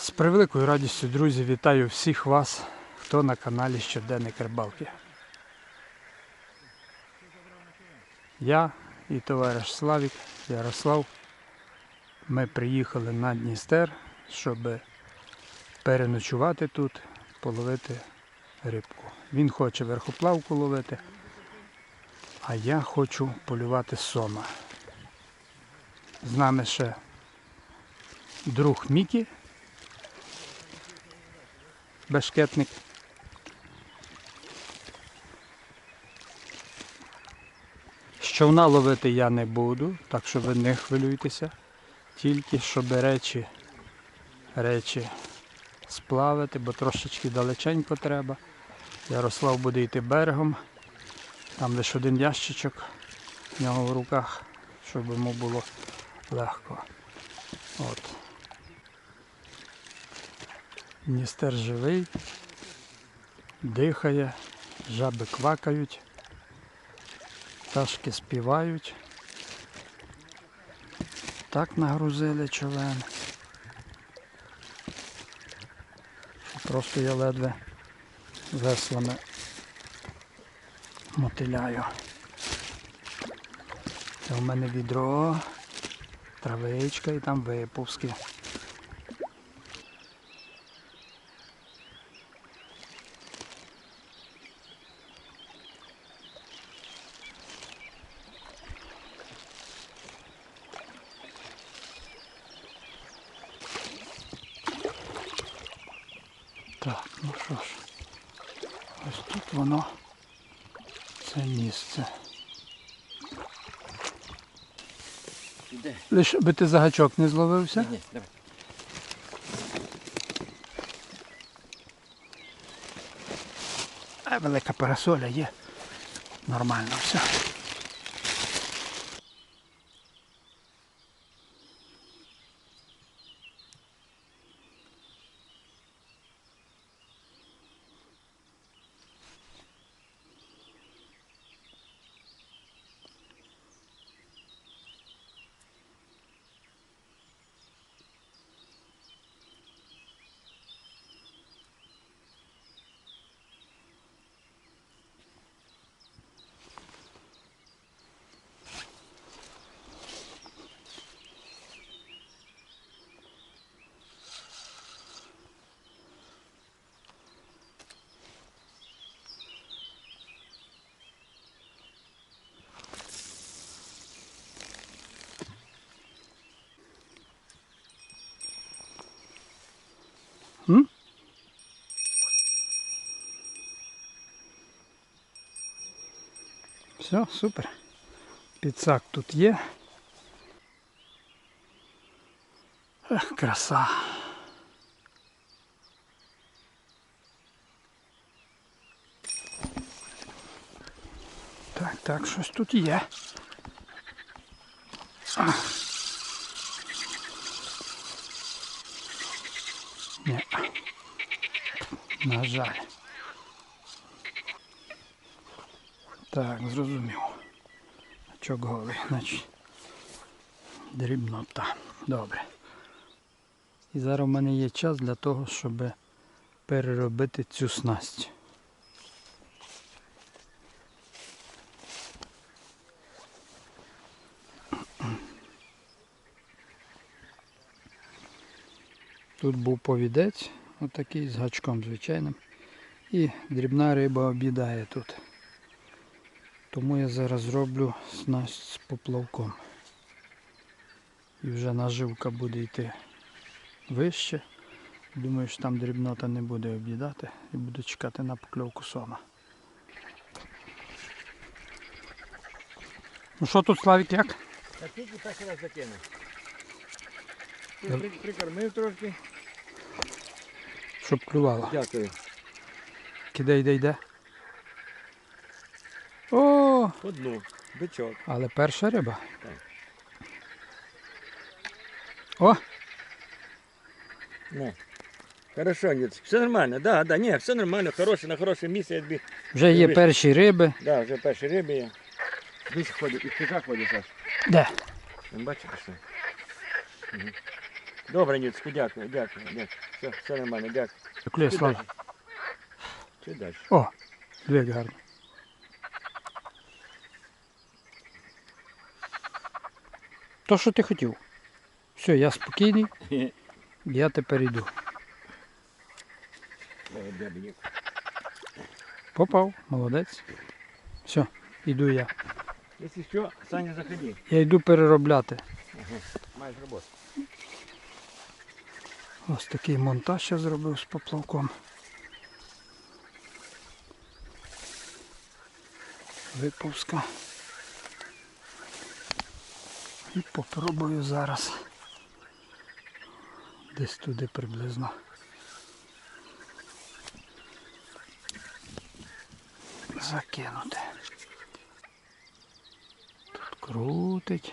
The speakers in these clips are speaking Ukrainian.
З превеликою радістю, друзі, вітаю всіх вас, хто на каналі Щоденник Рибалки. Я і товариш Славік Ярослав. Ми приїхали на Дністер, щоб переночувати тут, половити рибку. Він хоче верхоплавку ловити, а я хочу полювати сома. З нами ще друг Мікі, бешкетник. Щовна ловити я не буду, так що ви не хвилюйтеся. Тільки щоб речі, речі сплавити, бо трошечки далеченько треба. Ярослав буде йти берегом. Там лише один ящичок в нього в руках, щоб йому було легко. От. Дністер живий, дихає, жаби квакають, пташки співають. Так нагрузили човен. що Просто я ледве веслами мотиляю. Це у мене відро, травичка і там випуски. Так, ну що ж, ось тут воно це місце. Лиш би ти за гачок не зловився. Ні, давай. А велика парасоля є. Нормально все. Все, супер. Підсак тут є. Ех, краса. Так, так, щось тут є. А. Ні. На жаль. Так, зрозумів. Чок голий, значить. Дрібнота. Добре. І зараз в мене є час для того, щоб переробити цю снасть. Тут був повідець, отакий з гачком звичайним. І дрібна риба обідає тут. Тому я зараз зроблю снасть з поплавком. І вже наживка буде йти вище. Думаю, що там дрібнота не буде об'їдати і буду чекати на покльовку сома. Ну що тут Славік як? А тільки перший раз закинув. При- Прикормив трошки. Щоб клювало. Дякую. Кидай, йде, йде. О, Одну. Бичок. але перша риба. Так. О, Не. Хорошо, Ніц. Все нормально, да, да, ні, все нормально, хороше, на хороше місце, я тобі. вже є перші риби. Да, вже перші риби є. Десь ходять, і хижак ходять, Саш. Де? Не бачиш, що? Угу. Добре, Ніцьку, дякую, дякую, дякую. Все, все нормально, дякую. Клює, Слава. Чи далі? О, як гарно. То, що ти хотів. Все, я спокійний, я тепер йду. Попав, молодець. Все, йду я. Якщо що, Саня, заходи. Я йду переробляти. Маєш роботу. Ось такий монтаж я зробив з поплавком. Випуска. І попробую зараз. Десь туди приблизно. Закинути. Тут крутить.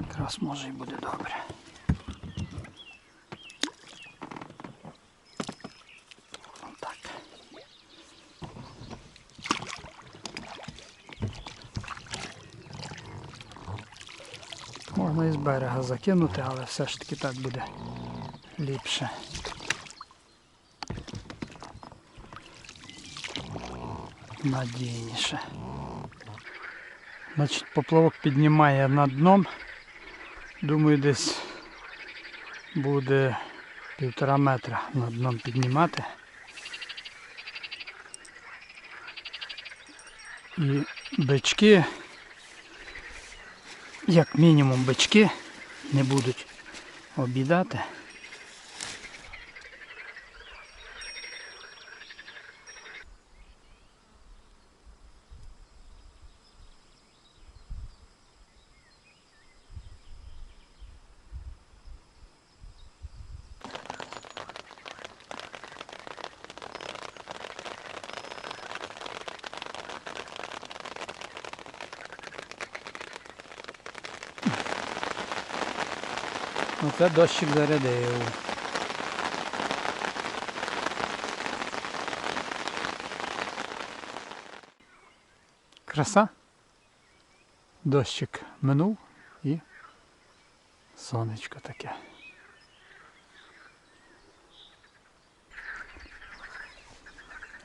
Якраз може і буде добре. Можна і з берега закинути, але все ж таки так буде ліпше. Надійніше. Значить, поплавок піднімає над дном. Думаю, десь буде півтора метра над дном піднімати. І бички, як мінімум бички, не будуть обідати. Оце дощик зарядив. Краса. Дощик минув і сонечко таке.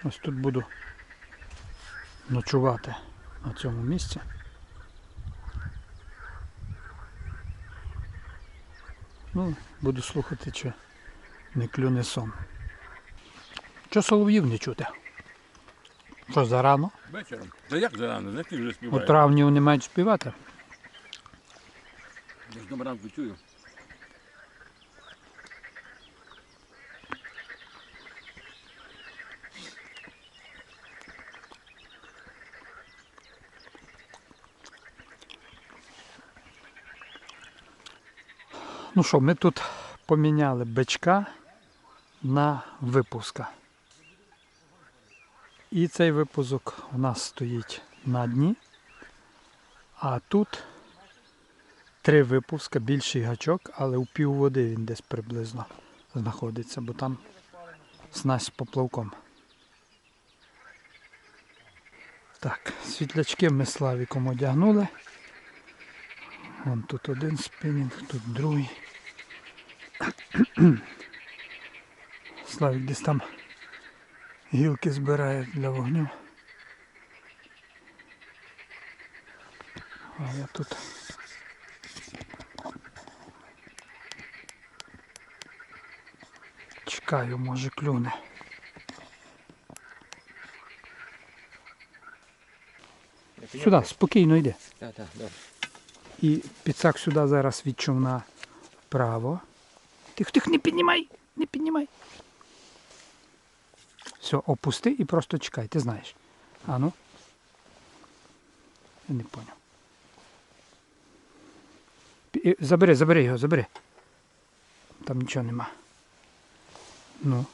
Ось тут буду ночувати на цьому місці. Ну, буду слухати, чи не клюне сон. Чого солов'їв не чути? Що зарано? Вечором. Та як зарано, знаєш, ти вже У травні вони мають співати. Я ж ранку чую. Ну що, ми тут поміняли бичка на випуска. І цей випуск у нас стоїть на дні. А тут три випуска, більший гачок, але у пів води він десь приблизно знаходиться, бо там снасть з поплавком. Так, світлячки ми Славіком одягнули. Вон тут один спінінг, тут другий. Славік десь там гілки збирає для вогню. А я тут. Чекаю, може клюне. Сюди, спокійно йди. І підсак сюди зараз від човна вправо. Тих, тих, не піднімай, не піднімай. Все, опусти і просто чекай, ти знаєш. А ну. Я не поняв. Забери, забери його, забери. Там нічого нема. Ну.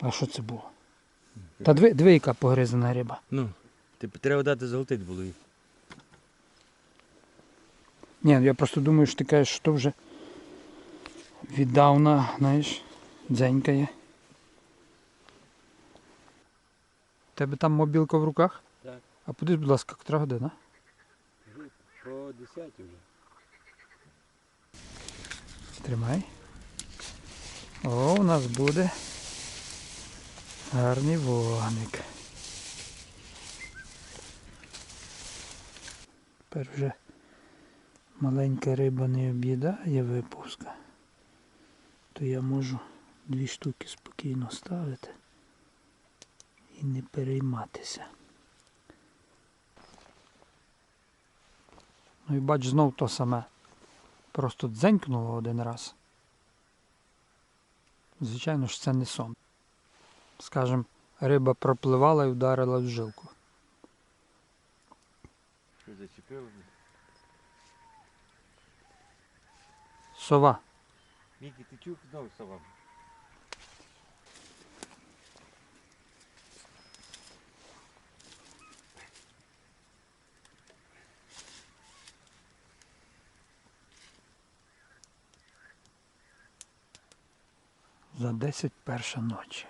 А що це було? Та дві яка погризана риба. Ну, ти треба дати золотить було їх. Ні, я просто думаю, що ти кажеш, що то вже віддавна, знаєш, дзенькає. Тебе там мобілка в руках? Так. А подивись, будь ласка, котра година? По 10 вже. Тримай. О, у нас буде гарний вогник. Тепер вже маленька риба не об'їдає випуска, то я можу дві штуки спокійно ставити і не перейматися. Ну і бач знов то саме. Просто дзенькнуло один раз. Звичайно ж, це не сон. Скажем, риба пропливала і вдарила в жилку. Що Сова. Мікі, ти чув знову сова? За 10 перша ночі.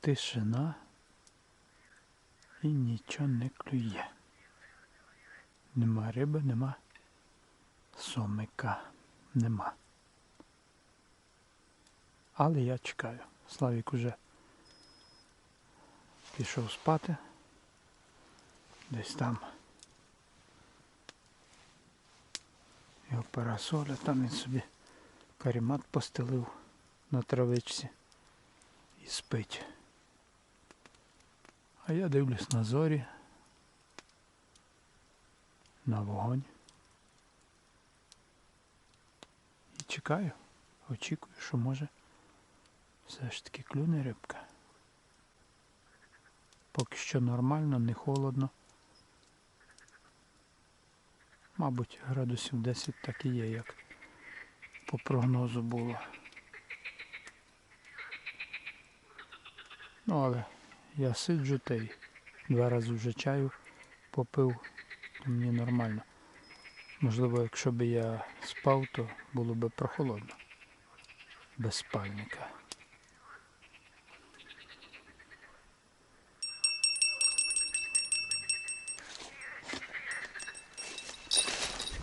Тишина і нічого не клює. Нема риби, нема сомика. Нема. Але я чекаю. Славік уже пішов спати. Десь там. Його парасоля, там він собі карімат постелив на травичці і спить. А я дивлюсь на зорі, на вогонь. І чекаю, очікую, що може все ж таки клюне рибка. Поки що нормально, не холодно. Мабуть, градусів 10 так і є, як по прогнозу було. Ну, але я сиджу та й два рази вже чаю попив, мені нормально. Можливо, якщо б я спав, то було б прохолодно. Без спальника.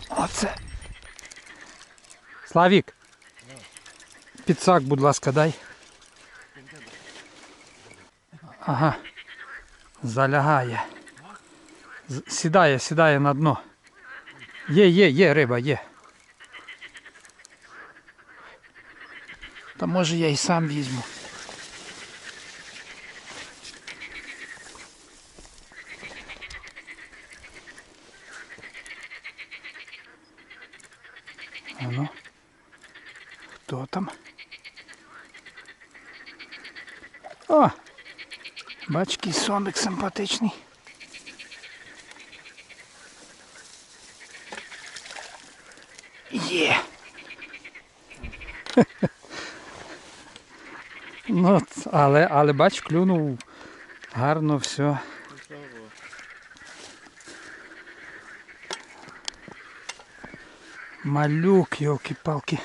Оце. Славік. Підсак, будь ласка, дай. Ага. Залягає. Сідає, сідає на дно. Є, є, є риба, є. Та може я і сам візьму. Ну. Хто там? О! Бач, який симпатичний. Ну, але, але бач, клюнув гарно все. Малюк, йолки-палки.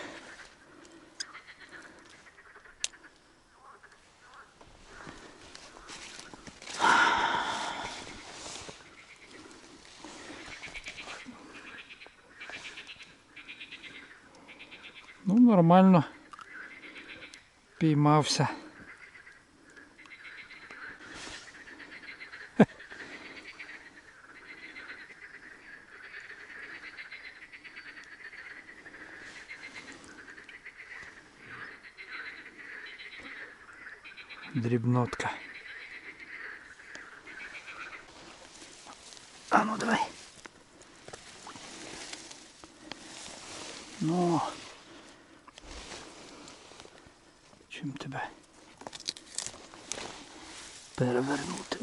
Ну, нормально. Піймався. Дрібнотка. А ну давай. Ну. Чим тебе перевернути?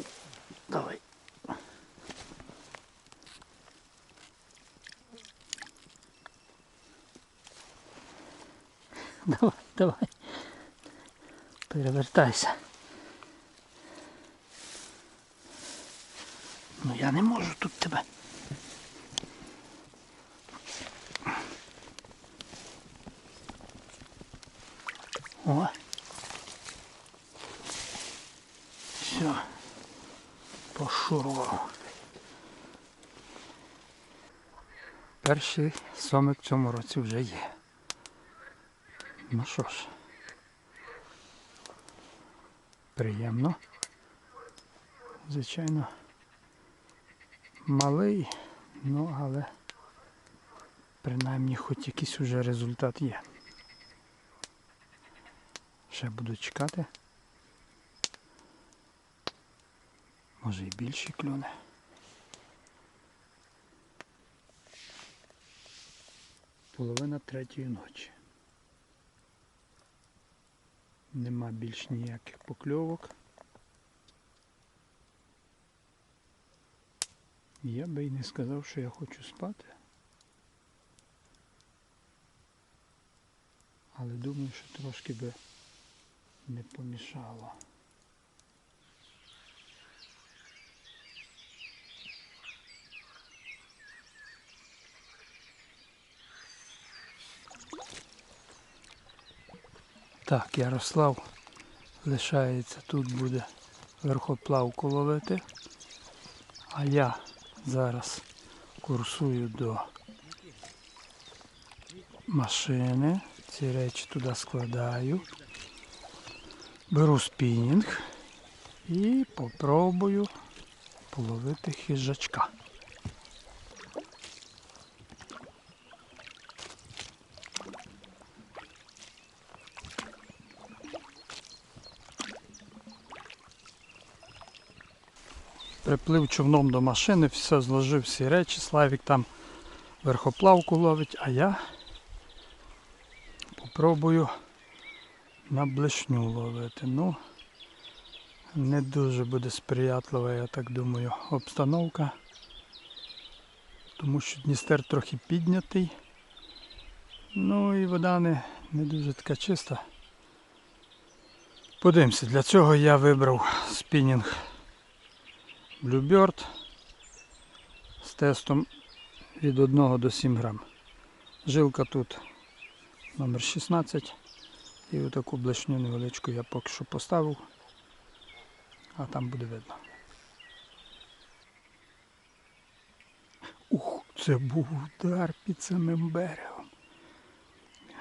Давай. Давай, давай. Перевертайся. Ну я не можу тут тебе. О. Все. пошурував. Перший сомик в цьому році вже є. Ну що ж, приємно. Звичайно, малий, ну але принаймні хоч якийсь уже результат є. Ще буду чекати. Може і більші клюне. Половина третьої ночі. Нема більш ніяких покльовок. Я би і не сказав, що я хочу спати. Але думаю, що трошки би не помішало. Так, Ярослав лишається, тут буде верхоплавку ловити. А я зараз курсую до машини. Ці речі туди складаю. Беру спінінг і попробую половити хижачка. Приплив човном до машини, все зложив всі речі, Славік там верхоплавку ловить, а я попробую на блешню ловити. Ну, не дуже буде сприятлива, я так думаю, обстановка. Тому що Дністер трохи піднятий. Ну і вода не, не дуже така чиста. Подивимося, для цього я вибрав спінінг Bluebird з тестом від 1 до 7 грам. Жилка тут номер 16 і отаку блешню невеличку я поки що поставив, а там буде видно. Ух, це був удар під самим берегом.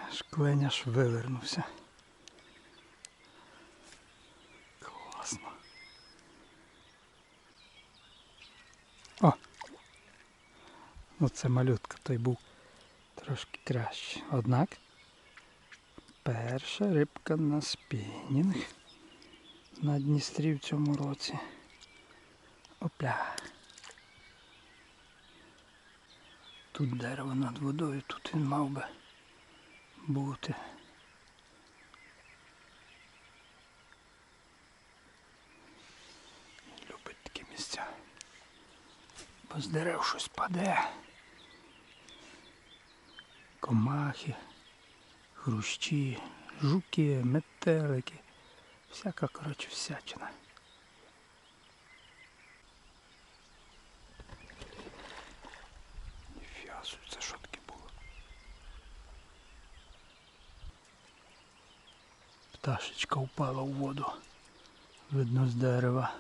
Аж клень аж вивернувся. Ну це малютка, той був трошки краще. Однак перша рибка на спінінг на Дністрі в цьому році. Опля. Тут дерево над водою, тут він мав би бути. Любить такі місця. Бо з дерев щось паде. Комахи, хрущі, жуки, метелики. Всяка, коротше, всячина. Ніфіга собі, це було? Пташечка впала в воду. Видно з дерева.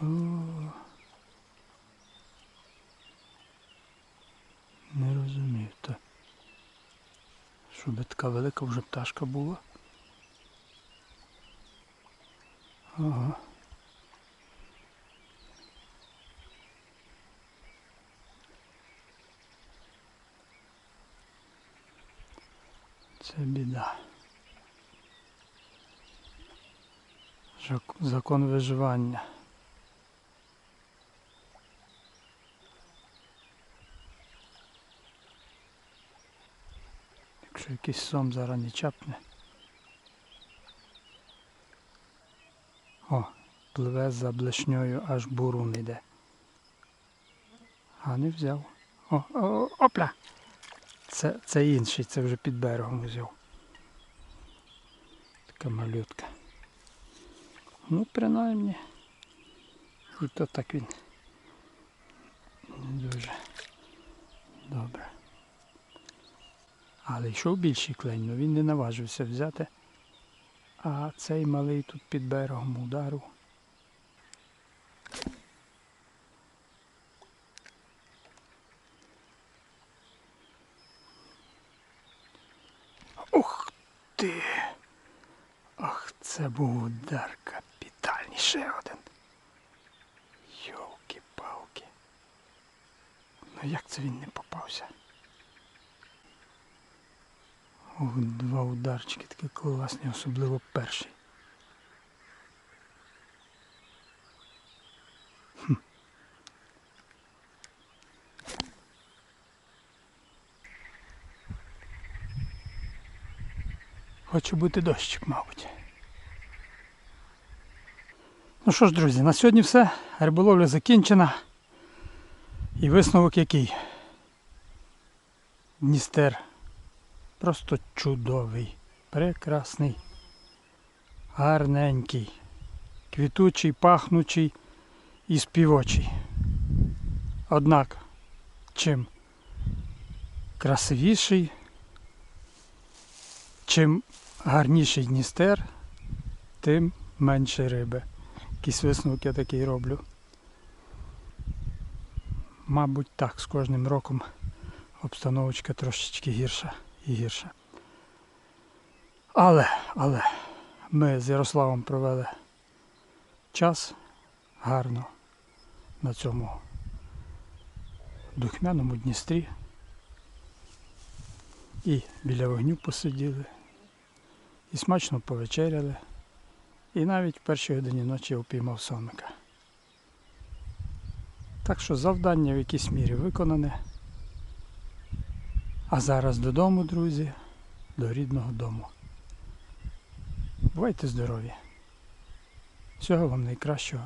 О. Не розумію, то. Щоб така велика вже пташка була. Ага. Це біда. Закон виживання. Якщо якийсь сом зараз не чапне. О, пливе за блешньою, аж бурун йде. А не взяв. О, о, опля! Це, це інший, це вже під берегом взяв. Така малютка. Ну, принаймні. І то так він не дуже Але йшов більший клень, але він не наважився взяти. А цей малий тут під берегом удару. Ух ти! Ах, це був удар капітальний ще один. Йолки-палки. Ну як це він не попався? О, два ударчики такі класні, особливо перший. Хм. Хоче бути дощик, мабуть. Ну що ж, друзі, на сьогодні все. Риболовля закінчена. І висновок який? Дністер. Просто чудовий, прекрасний, гарненький, квітучий, пахнучий і співочий. Однак, чим красивіший, чим гарніший Дністер, тим менше риби. Якийсь висновок я такий роблю. Мабуть, так, з кожним роком обстановочка трошечки гірша і гірша. Але, але ми з Ярославом провели час гарно на цьому духмяному Дністрі. І біля вогню посиділи, і смачно повечеряли. І навіть в першій годині ночі я упіймав сомика. Так що завдання в якійсь мірі виконане. А зараз додому, друзі, до рідного дому. Бувайте здорові. Всього вам найкращого.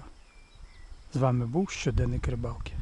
З вами був щоденник рибалки.